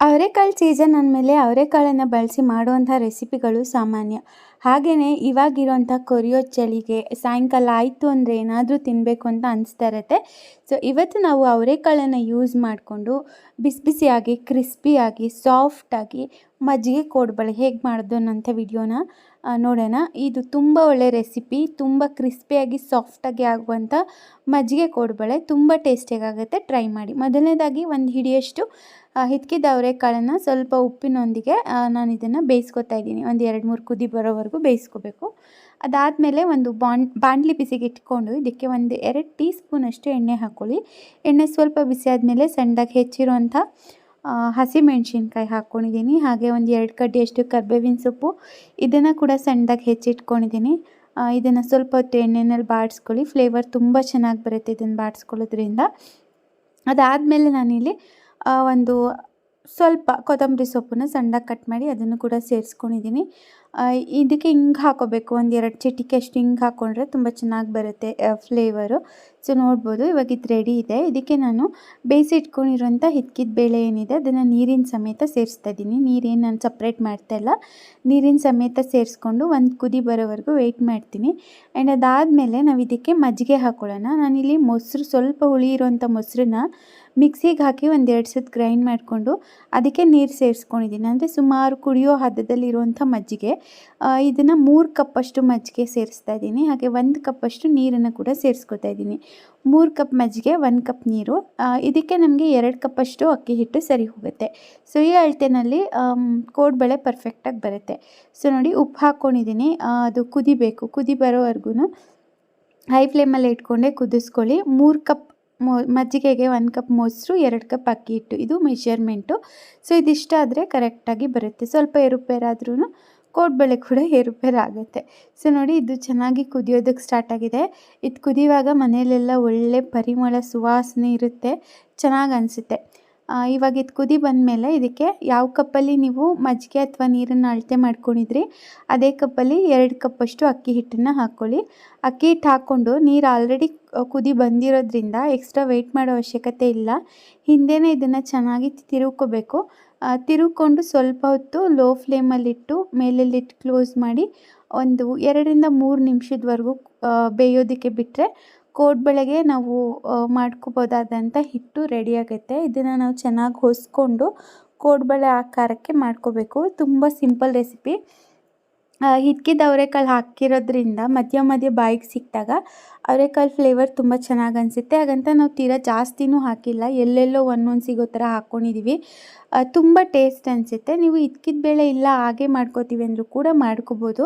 ಅವರೆಕಾಳು ಸೀಸನ್ ಅಂದಮೇಲೆ ಅವರೆಕಾಳನ್ನು ಬಳಸಿ ಮಾಡುವಂಥ ರೆಸಿಪಿಗಳು ಸಾಮಾನ್ಯ. ಹಾಗೆಯೇ ಇವಾಗಿರೋಂಥ ಕೊರಿಯೋ ಚಳಿಗೆ ಸಾಯಂಕಾಲ ಆಯಿತು ಅಂದರೆ ಏನಾದರೂ ತಿನ್ನಬೇಕು ಅಂತ ಅನಿಸ್ತಾ ಇರುತ್ತೆ. ಸೊ ಇವತ್ತು ನಾವು ಅವರೆಕಾಳನ್ನು ಯೂಸ್ ಮಾಡಿಕೊಂಡು ಬಿಸಿ ಬಿಸಿಯಾಗಿ ಕ್ರಿಸ್ಪಿಯಾಗಿ ಸಾಫ್ಟಾಗಿ ಮಜ್ಜಿಗೆ ಕೋಡ್ಬಳೆ ಹೇಗೆ ಮಾಡೋದು ಅನ್ನೋಂಥ ವಿಡಿಯೋನ ನೋಡೋಣ. ಇದು ತುಂಬ ಒಳ್ಳೆ ರೆಸಿಪಿ ತುಂಬ ಕ್ರಿಸ್ಪಿಯಾಗಿ ಸಾಫ್ಟಾಗಿ ಆಗುವಂಥ ಮಜ್ಜಿಗೆ ಕೋಡ್ಬಳೆ ತುಂಬ ಟೇಸ್ಟಿಯಾಗುತ್ತೆ ಟ್ರೈ ಮಾಡಿ. ಮೊದಲನೇದಾಗಿ ಒಂದು ಹಿಡಿಯಷ್ಟು ಹಿತ್ಕಿದ ಅವರೆಕಾಳನ್ನು ಸ್ವಲ್ಪ ಉಪ್ಪಿನೊಂದಿಗೆ ನಾನು ಇದನ್ನು ಬೇಯಿಸ್ಕೊತಾ ಇದ್ದೀನಿ. ಒಂದು ಎರಡು ಮೂರು ಕುದಿ ಬರೋವರೆಗೂ. ಬೇಯಿಸ್ಕೋಬೇಕು. ಅದಾದಮೇಲೆ ಒಂದು ಬಾಣ್ ಬಾಣಲಿ ಬಿಸಿಗೆ ಇಟ್ಕೊಂಡು ಇದಕ್ಕೆ ಒಂದು ಎರಡು ಟೀ ಸ್ಪೂನಷ್ಟು ಎಣ್ಣೆ ಹಾಕ್ಕೊಳ್ಳಿ ಎಣ್ಣೆ ಸ್ವಲ್ಪ ಬಿಸಿ ಆದಮೇಲೆ ಸಣ್ಣದಾಗಿ ಹೆಚ್ಚಿರುವಂಥ ಹಸಿ ಹಸಿಮೆಣ್ಸಿನ್ಕಾಯಿ ಹಾಕ್ಕೊಂಡಿದ್ದೀನಿ ಹಾಗೆ ಒಂದು ಎರಡು ಕಡ್ಡಿಯಷ್ಟು ಕರ್ಬೇವಿನ ಸೊಪ್ಪು ಇದನ್ನು ಕೂಡ ಸಣ್ಣದಾಗಿ ಹೆಚ್ಚಿಟ್ಕೊಂಡಿದ್ದೀನಿ. ಇದನ್ನು ಸ್ವಲ್ಪ ಹೊತ್ತು ಎಣ್ಣೆನಲ್ಲಿ ಬಾಡಿಸ್ಕೊಳ್ಳಿ. ಫ್ಲೇವರ್ ತುಂಬ ಚೆನ್ನಾಗಿ ಬರುತ್ತೆ ಇದನ್ನು ಬಾಡಿಸ್ಕೊಳ್ಳೋದ್ರಿಂದ. ಅದಾದಮೇಲೆ ನಾನಿಲ್ಲಿ ಒಂದು ಸ್ವಲ್ಪ ಕೊತ್ತಂಬರಿ ಸೊಪ್ಪನ್ನ ಸಣ್ಣದಾಗಿ ಕಟ್ ಮಾಡಿ ಅದನ್ನು ಕೂಡ ಸೇರಿಸ್ಕೊಂಡಿದ್ದೀನಿ. ಇದಕ್ಕೆ ಹಿಂಗೆ ಹಾಕೋಬೇಕು. ಒಂದು ಎರಡು ಚಿಟಿಕೆ ಅಷ್ಟು ಹಿಂಗೆ ಹಾಕ್ಕೊಂಡ್ರೆ ತುಂಬ ಚೆನ್ನಾಗಿ ಬರುತ್ತೆ ಫ್ಲೇವರು ಸೊ ನೋಡ್ಬೋದು, ಇವಾಗ ಇದು ರೆಡಿ ಇದೆ. ಇದಕ್ಕೆ ನಾನು ಬೇಯಿಸಿ ಹಿತ್ಕಿದ ಬೇಳೆ ಏನಿದೆ, ಅದನ್ನು ನೀರಿನ ಸಮೇತ ಸೇರಿಸ್ತಾ ಇದ್ದೀನಿ ನೀರೇನು ನಾನು ಸಪ್ರೇಟ್ ಮಾಡ್ತಾ ಇಲ್ಲ. ನೀರಿನ ಸಮೇತ ಸೇರಿಸ್ಕೊಂಡು ಒಂದು ಕುದಿ ಬರೋವರೆಗೂ ವೆಯ್ಟ್ ಮಾಡ್ತೀನಿ. ಆ್ಯಂಡ್ ಅದಾದಮೇಲೆ ನಾವು ಇದಕ್ಕೆ ಮಜ್ಜಿಗೆ ಹಾಕ್ಕೊಳ್ಳೋಣ ನಾನಿಲ್ಲಿ ಮೊಸರು, ಸ್ವಲ್ಪ ಹುಳಿ ಇರೋಂಥ ಮೊಸರನ್ನ ಮಿಕ್ಸಿಗೆ ಹಾಕಿ ಒಂದು ಎರಡು ಸತಿ ಗ್ರೈಂಡ್ ಮಾಡಿಕೊಂಡು ಅದಕ್ಕೆ ನೀರು ಸೇರಿಸ್ಕೊಂಡಿದ್ದೀನಿ ಅಂದರೆ ಸುಮಾರು ಕುಡಿಯೋ ಹದದಲ್ಲಿ ಇರುವಂಥ ಮಜ್ಜಿಗೆ ಇದನ್ನು ಮೂರು ಕಪ್ಪಷ್ಟು ಮಜ್ಜಿಗೆ ಸೇರಿಸ್ತಾ ಇದ್ದೀನಿ ಹಾಗೆ ಒಂದು ಕಪ್ಪಷ್ಟು ನೀರನ್ನು ಕೂಡ ಸೇರಿಸ್ಕೊತಾ ಇದ್ದೀನಿ ಮೂರು ಕಪ್ ಮಜ್ಜಿಗೆ, ಒಂದು ಕಪ್ ನೀರು. ಇದಕ್ಕೆ ನಮಗೆ ಎರಡು ಕಪ್ಪಷ್ಟು ಅಕ್ಕಿ ಹಿಟ್ಟು ಸರಿ ಹೋಗುತ್ತೆ. ಸೊ, ಈ ಅಳತೆನಲ್ಲಿ ಕೋಡ್ಬಳೆ ಪರ್ಫೆಕ್ಟಾಗಿ ಬರುತ್ತೆ. ಸೊ, ನೋಡಿ, ಉಪ್ಪು ಹಾಕ್ಕೊಂಡಿದ್ದೀನಿ ಅದು ಕುದಿಬೇಕು. ಕುದಿ ಬರೋವರೆಗೂ ಹೈ ಫ್ಲೇಮಲ್ಲಿ ಇಟ್ಕೊಂಡೆ ಕುದಿಸ್ಕೊಳ್ಳಿ. ಮೂರು ಕಪ್ ಮೊ, ಮಜ್ಜಿಗೆಗೆ ಒಂದು ಕಪ್ ಮೊಸರು, ಎರಡು ಕಪ್ ಅಕ್ಕಿ ಹಿಟ್ಟು. ಇದು ಮೆಷರ್ಮೆಂಟು ಸೊ ಇದಿಷ್ಟ ಆದರೆ ಕರೆಕ್ಟಾಗಿ ಬರುತ್ತೆ. ಸ್ವಲ್ಪ ಏರುಪೇರಾದ್ರೂ ಕೋಡ್ಬಳೆ ಕೂಡ ಏರುಪೇರು ಆಗುತ್ತೆ ಸೊ ನೋಡಿ ಇದು ಚೆನ್ನಾಗಿ ಕುದಿಯೋದಕ್ಕೆ ಸ್ಟಾರ್ಟ್ ಆಗಿದೆ. ಇದು ಕುದಿಯುವಾಗ ಮನೆಯಲ್ಲೆಲ್ಲ ಒಳ್ಳೆ ಪರಿಮಳ ಸುವಾಸನೆ ಇರುತ್ತೆ. ಚೆನ್ನಾಗಿ ಅನಿಸುತ್ತೆ. ಇವಾಗ ಇದು ಕುದಿ ಬಂದಮೇಲೆ ಇದಕ್ಕೆ ಯಾವ ಕಪ್ಪಲ್ಲಿ ನೀವು ಮಜ್ಜಿಗೆ ಅಥವಾ ನೀರನ್ನು ಅಳತೆ ಮಾಡ್ಕೊಂಡಿದ್ರಿ, ಅದೇ ಕಪ್ಪಲ್ಲಿ ಎರಡು ಕಪ್ಪಷ್ಟು ಅಕ್ಕಿ ಹಿಟ್ಟನ್ನು ಹಾಕ್ಕೊಳ್ಳಿ ಅಕ್ಕಿ ಹಿಟ್ಟು ಹಾಕ್ಕೊಂಡು ನೀರು ಆಲ್ರೆಡಿ ಕುದಿ ಬಂದಿರೋದ್ರಿಂದ ಎಕ್ಸ್ಟ್ರಾ ವೆಯ್ಟ್ ಮಾಡೋ ಅವಶ್ಯಕತೆ ಇಲ್ಲ. ಹಿಂದೆನೇ ಇದನ್ನು ಚೆನ್ನಾಗಿ ತಿರುಕೋಬೇಕು. ತಿರುಕೊಂಡು ಸ್ವಲ್ಪ ಹೊತ್ತು ಲೋ ಫ್ಲೇಮಲ್ಲಿಟ್ಟು ಮೇಲಲ್ಲಿಟ್ಟು ಕ್ಲೋಸ್ ಮಾಡಿ ಒಂದು ಎರಡರಿಂದ ಮೂರು ನಿಮಿಷದವರೆಗೂ ಬೇಯೋದಕ್ಕೆ ಬಿಟ್ಟರೆ ಕೋಡ್ಬಳೆಗೆ ನಾವು ಮಾಡ್ಕೋಬೋದಾದಂಥ ಹಿಟ್ಟು ರೆಡಿ ಆಗುತ್ತೆ ಇದನ್ನು ನಾವು ಚೆನ್ನಾಗಿ ಹೊಸ್ಕೊಂಡು ಕೋಡ್ಬಳೆ ಆಕಾರಕ್ಕೆ ಮಾಡ್ಕೋಬೇಕು. ತುಂಬ ಸಿಂಪಲ್ ರೆಸಿಪಿ ಹಿಚ್ಕಿದ ಅವರೆಕಾಳು ಹಾಕಿರೋದ್ರಿಂದ ಮಧ್ಯ ಮಧ್ಯ ಬಾಯಿಗೆ ಸಿಕ್ಕಿದಾಗ ಅವರೆಕಾಳು ಫ್ಲೇವರ್ ತುಂಬ ಚೆನ್ನಾಗಿ ಅನಿಸುತ್ತೆ. ಹಾಗಂತ ನಾವು ತೀರಾ ಜಾಸ್ತಿನೂ ಹಾಕಿಲ್ಲ. ಎಲ್ಲೆಲ್ಲೋ ಒಂದೊಂದು ಸಿಗೋ ಥರ ಹಾಕ್ಕೊಂಡಿದ್ದೀವಿ ತುಂಬ ಟೇಸ್ಟ್ ಅನಿಸುತ್ತೆ. ನೀವು ಇದ್ಕಿದ ಬೇಳೆ ಇಲ್ಲ, ಹಾಗೆ ಮಾಡ್ಕೋತೀವಿ ಅಂದರೂ ಕೂಡ ಮಾಡ್ಕೋಬೋದು.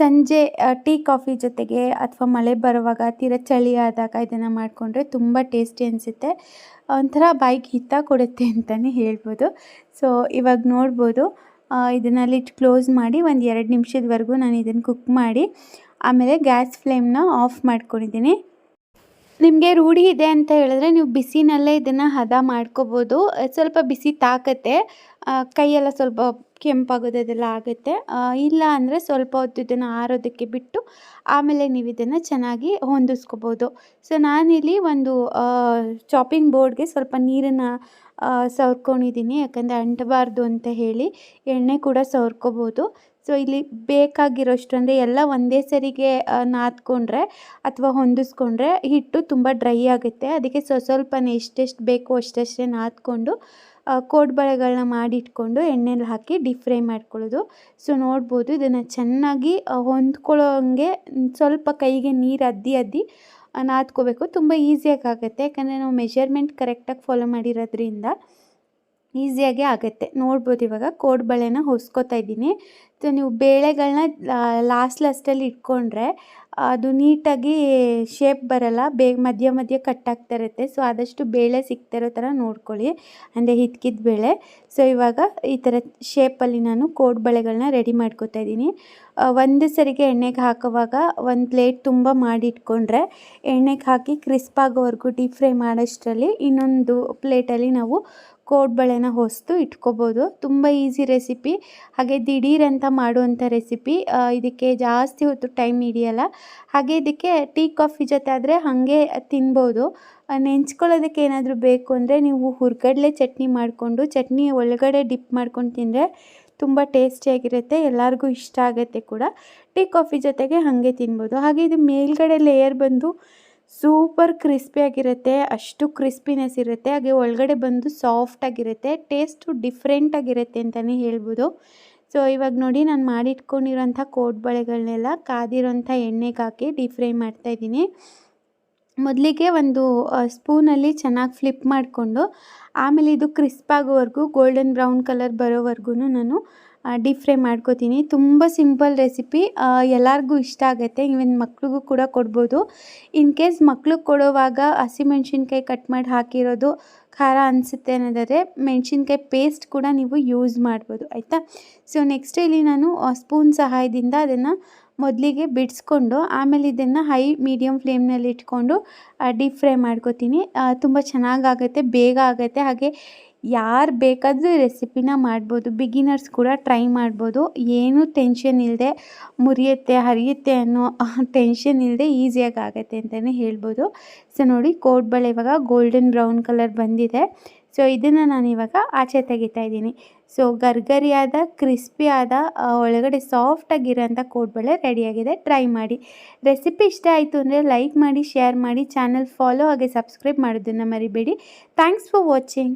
ಸಂಜೆ ಟೀ, ಕಾಫಿ ಜೊತೆಗೆ ಅಥವಾ ಮಳೆ ಬರುವಾಗ ತೀರಾ ಚಳಿ ಆದಾಗ ಇದನ್ನು ಮಾಡಿಕೊಂಡ್ರೆ ತುಂಬ ಟೇಸ್ಟಿ ಅನಿಸುತ್ತೆ. ಒಂಥರ ಬಾಯಿಗೆ ಹಿತ ಕೊಡುತ್ತೆ ಅಂತಲೇ ಹೇಳ್ಬೋದು. ಸೊ ಇವಾಗ ನೋಡ್ಬೋದು. ಇದನ್ನಲ್ಲಿ ಕ್ಲೋಸ್ ಮಾಡಿ ಒಂದು ಎರಡು ನಿಮಿಷದವರೆಗೂ ನಾನು ಇದನ್ನು ಕುಕ್ ಮಾಡಿ, ಆಮೇಲೆ ಗ್ಯಾಸ್ ಫ್ಲೇಮ್ನ ಆಫ್ ಮಾಡ್ಕೊಂಡಿದ್ದೀನಿ. ನಿಮಗೆ ರೂಢಿ ಇದೆ ಅಂತ ಹೇಳಿದ್ರೆ ನೀವು ಬಿಸಿನಲ್ಲೇ ಇದನ್ನು ಹದ ಮಾಡ್ಕೋಬೋದು. ಸ್ವಲ್ಪ ಬಿಸಿ ತಾಕತ್ತೆ. ಕೈಯೆಲ್ಲ ಸ್ವಲ್ಪ ಕೆಂಪಾಗೋದು ಅದೆಲ್ಲ ಆಗುತ್ತೆ ಇಲ್ಲ ಅಂದರೆ ಸ್ವಲ್ಪ ಹೊತ್ತು ಇದನ್ನು ಆರೋದಕ್ಕೆ ಬಿಟ್ಟು ಆಮೇಲೆ ನೀವು ಇದನ್ನು ಚೆನ್ನಾಗಿ ಹೊಂದಿಸ್ಕೋಬೋದು. ಸೊ ನಾನಿಲ್ಲಿ ಒಂದು ಚಾಪಿಂಗ್ ಬೋರ್ಡ್ಗೆ ಸ್ವಲ್ಪ ನೀರನ್ನು ಸವರ್ಕೊಂಡಿದ್ದೀನಿ. ಯಾಕಂದರೆ ಅಂಟಬಾರ್ದು ಅಂತ ಹೇಳಿ ಎಣ್ಣೆ ಕೂಡ ಸವರ್ಕೋಬೋದು. ಸೊ ಇಲ್ಲಿ ಬೇಕಾಗಿರೋಷ್ಟು ಅಂದರೆ ಎಲ್ಲ ಒಂದೇ ಸರಿಗೆ ನಾದ್ಕೊಂಡ್ರೆ ಅಥವಾ ಹೊಂದಿಸ್ಕೊಂಡ್ರೆ ಹಿಟ್ಟು ತುಂಬ ಡ್ರೈ ಆಗುತ್ತೆ. ಅದಕ್ಕೆ ಸ್ವಲ್ಪ ಎಷ್ಟೆಷ್ಟು ಬೇಕೋ ಅಷ್ಟಷ್ಟೇ ನಾದ್ಕೊಂಡು ಕೋಡ್ಬಳೆಗಳನ್ನ ಮಾಡಿಟ್ಕೊಂಡು ಎಣ್ಣೆಲಿ ಹಾಕಿ ಡೀಪ್ ಫ್ರೈ ಮಾಡ್ಕೊಳ್ಳೋದು. ಸೊ, ನೋಡ್ಬೋದು ಇದನ್ನು ಚೆನ್ನಾಗಿ ಹೊಂದ್ಕೊಳ್ಳೋ ಹಂಗೆ ಸ್ವಲ್ಪ ಕೈಗೆ ನೀರು ಅದ್ದಿ ಅದ್ದಿ ನಾದ್ಕೋಬೇಕು. ತುಂಬ ಈಸಿಯಾಗಿ ಆಗುತ್ತೆ. ಯಾಕಂದರೆ ನಾವು ಮೆಷರ್ಮೆಂಟ್ ಕರೆಕ್ಟಾಗಿ ಫಾಲೋ ಮಾಡಿರೋದ್ರಿಂದ ಈಸಿಯಾಗಿ ಆಗುತ್ತೆ. ನೋಡ್ಬೋದು ಇವಾಗ ಕೋಡ್ಬಳೆನ ಹೊಸ್ಕೊತಾ ಇದ್ದೀನಿ. ಸೊ, ನೀವು ಬೇಳೆಗಳನ್ನ ಲಾಸ್ಟ್ ಲಾಸ್ಟಲ್ಲಿ ಇಟ್ಕೊಂಡ್ರೆ ಅದು ನೀಟಾಗಿ ಶೇಪ್ ಬರಲ್ಲ. ಬೇಗ ಮಧ್ಯ ಮಧ್ಯ ಕಟ್ಟಾಗ್ತಾ ಇರುತ್ತೆ. ಸೊ ಆದಷ್ಟು ಬೇಳೆ ಸಿಗ್ತಿರೋ ಥರ ನೋಡ್ಕೊಳ್ಳಿ. ಅಂದರೆ ಹಿತ್ಕಿದ ಬೇಳೆ. ಸೊ ಇವಾಗ ಈ ಥರ ಶೇಪಲ್ಲಿ ನಾನು ಕೋಡ್ ಬಳೆಗಳನ್ನ ರೆಡಿ ಮಾಡ್ಕೊತಾ ಇದ್ದೀನಿ. ಒಂದು ಸರಿಗೆ ಎಣ್ಣೆಗೆ ಹಾಕುವಾಗ ಒಂದು ಪ್ಲೇಟ್ ತುಂಬ ಮಾಡಿಟ್ಕೊಂಡ್ರೆ ಎಣ್ಣೆಗೆ ಹಾಕಿ ಕ್ರಿಸ್ಪಾಗೋವರೆಗೂ ಡೀಪ್ ಫ್ರೈ ಮಾಡೋಷ್ಟರಲ್ಲಿ ಇನ್ನೊಂದು ಪ್ಲೇಟಲ್ಲಿ ನಾವು ಕೋಡ್ಬಳೆನ ಹೊಸ್ತು ಇಟ್ಕೋಬೋದು. ತುಂಬ ಈಸಿ ರೆಸಿಪಿ ಹಾಗೆ ದಿಢೀರ್ ಅಂತ ಮಾಡುವಂಥ ರೆಸಿಪಿ ಇದಕ್ಕೆ ಜಾಸ್ತಿ ಹೊತ್ತು ಟೈಮ್ ಹಿಡಿಯಲ್ಲ. ಹಾಗೆ ಇದಕ್ಕೆ ಟೀ, ಕಾಫಿ ಜೊತೆ ಆದರೆ ಹಾಗೆ ತಿನ್ಬೋದು. ನೆಂಚ್ಕೊಳ್ಳೋದಕ್ಕೆ ಏನಾದರೂ ಬೇಕು ಅಂದರೆ ನೀವು ಹುರ್ಗಡ್ಲೆ ಚಟ್ನಿ ಮಾಡಿಕೊಂಡು ಚಟ್ನಿ ಒಳಗಡೆ ಡಿಪ್ ಮಾಡ್ಕೊಂಡು ತಿಂದರೆ ತುಂಬ ಟೇಸ್ಟಿಯಾಗಿರುತ್ತೆ ಎಲ್ಲರಿಗೂ ಇಷ್ಟ ಆಗುತ್ತೆ ಕೂಡ. ಟೀ, ಕಾಫಿ ಜೊತೆಗೆ ಹಾಗೆ ತಿನ್ಬೋದು. ಹಾಗೆ ಇದು ಮೇಲ್ಗಡೆ ಲೇಯರ್ ಬಂದು ಸೂಪರ್ ಕ್ರಿಸ್ಪಿಯಾಗಿರುತ್ತೆ ಅಷ್ಟು ಕ್ರಿಸ್ಪಿನೆಸ್ ಇರುತ್ತೆ, ಹಾಗೆ ಒಳಗಡೆ ಬಂದು ಸಾಫ್ಟಾಗಿರುತ್ತೆ ಟೇಸ್ಟು ಡಿಫ್ರೆಂಟಾಗಿರುತ್ತೆ ಅಂತಲೇ ಹೇಳ್ಬೋದು. ಸೊ, ಇವಾಗ ನೋಡಿ ನಾನು ಮಾಡಿಟ್ಕೊಂಡಿರೋಂಥ ಕೋಡ್ಬಳೆಗಳನ್ನೆಲ್ಲ ಕಾದಿರೋಂಥ ಎಣ್ಣೆಗೆ ಹಾಕಿ ಡೀಪ್ ಫ್ರೈ ಮಾಡ್ತಾಯಿದ್ದೀನಿ ಮೊದಲಿಗೆ ಒಂದು ಸ್ಪೂನಲ್ಲಿ ಚೆನ್ನಾಗಿ ಫ್ಲಿಪ್ ಮಾಡಿಕೊಂಡು, ಆಮೇಲೆ ಇದು ಕ್ರಿಸ್ಪ್ ಆಗೋವರೆಗೂ, ಗೋಲ್ಡನ್ ಬ್ರೌನ್ ಕಲರ್ ಬರೋವರೆಗೂ ನಾನು ಡೀಪ್ ಫ್ರೈ ಮಾಡ್ಕೋತೀನಿ. ತುಂಬ ಸಿಂಪಲ್ ರೆಸಿಪಿ ಎಲ್ಲರಿಗೂ ಇಷ್ಟ ಆಗುತ್ತೆ. ಇವನ್ ಮಕ್ಳಿಗೂ ಕೂಡ ಕೊಡ್ಬೋದು. ಇನ್ ಕೇಸ್ ಮಕ್ಳಿಗೆ ಕೊಡೋವಾಗ ಹಸಿಮೆಣ್ಸಿನ್ಕಾಯಿ ಕಟ್ ಮಾಡಿ ಹಾಕಿರೋದು ಖಾರ ಅನಿಸುತ್ತೆ ಅನ್ನೋದಾದರೆ ಮೆಣಸಿನ್ಕಾಯಿ ಪೇಸ್ಟ್ ಕೂಡ ನೀವು ಯೂಸ್ ಮಾಡ್ಬೋದು. ಆಯಿತಾ? ಸೊ ನೆಕ್ಸ್ಟ್ ಇಲ್ಲಿ ನಾನು ಸ್ಪೂನ್ ಸಹಾಯದಿಂದ ಅದನ್ನು ಮೊದಲಿಗೆ ಬಿಡಿಸ್ಕೊಂಡು ಆಮೇಲೆ ಇದನ್ನು ಹೈ ಮೀಡಿಯಮ್ ಫ್ಲೇಮ್ನಲ್ಲಿ ಇಟ್ಕೊಂಡು ಡೀಪ್ ಫ್ರೈ ಮಾಡ್ಕೋತೀನಿ. ತುಂಬ ಚೆನ್ನಾಗಾಗತ್ತೆ, ಬೇಗ ಆಗುತ್ತೆ. ಹಾಗೆ ಯಾರು ಬೇಕಾದರೂ ರೆಸಿಪಿನ ಮಾಡ್ಬೋದು. ಬಿಗಿನರ್ಸ್ ಕೂಡ ಟ್ರೈ ಮಾಡ್ಬೋದು. ಏನೂ ಟೆನ್ಷನ್ ಇಲ್ಲದೆ ಮುರಿಯುತ್ತೆ, ಹರಿಯುತ್ತೆ ಅನ್ನೋ ಟೆನ್ಷನ್ ಇಲ್ಲದೆ ಈಸಿಯಾಗಿ ಆಗುತ್ತೆ ಅಂತಲೇ ಹೇಳ್ಬೋದು. ಸೊ ನೋಡಿ ಕೋಡ್ಬಳೆ ಇವಾಗ ಗೋಲ್ಡನ್ ಬ್ರೌನ್ ಕಲರ್ ಬಂದಿದೆ. ಸೊ, ಇದನ್ನು ನಾನು ಇವಾಗ ಆಚೆ ತೆಗಿತಾ ಇದ್ದೀನಿ. ಸೊ, ಗರ್ಗರಿಯಾದ ಕ್ರಿಸ್ಪಿಯಾದ ಒಳಗಡೆ ಸಾಫ್ಟಾಗಿರೋಂಥ ಕೋಡ್ಬಳೆ ರೆಡಿಯಾಗಿದೆ ಟ್ರೈ ಮಾಡಿ. ರೆಸಿಪಿ ಇಷ್ಟ ಆಯಿತು ಅಂದರೆ ಲೈಕ್ ಮಾಡಿ ಶೇರ್ ಮಾಡಿ ಚಾನಲ್ ಫಾಲೋ ಹಾಗೆ ಸಬ್ಸ್ಕ್ರೈಬ್ ಮಾಡೋದನ್ನು ಮರಿಬೇಡಿ. Thanks for watching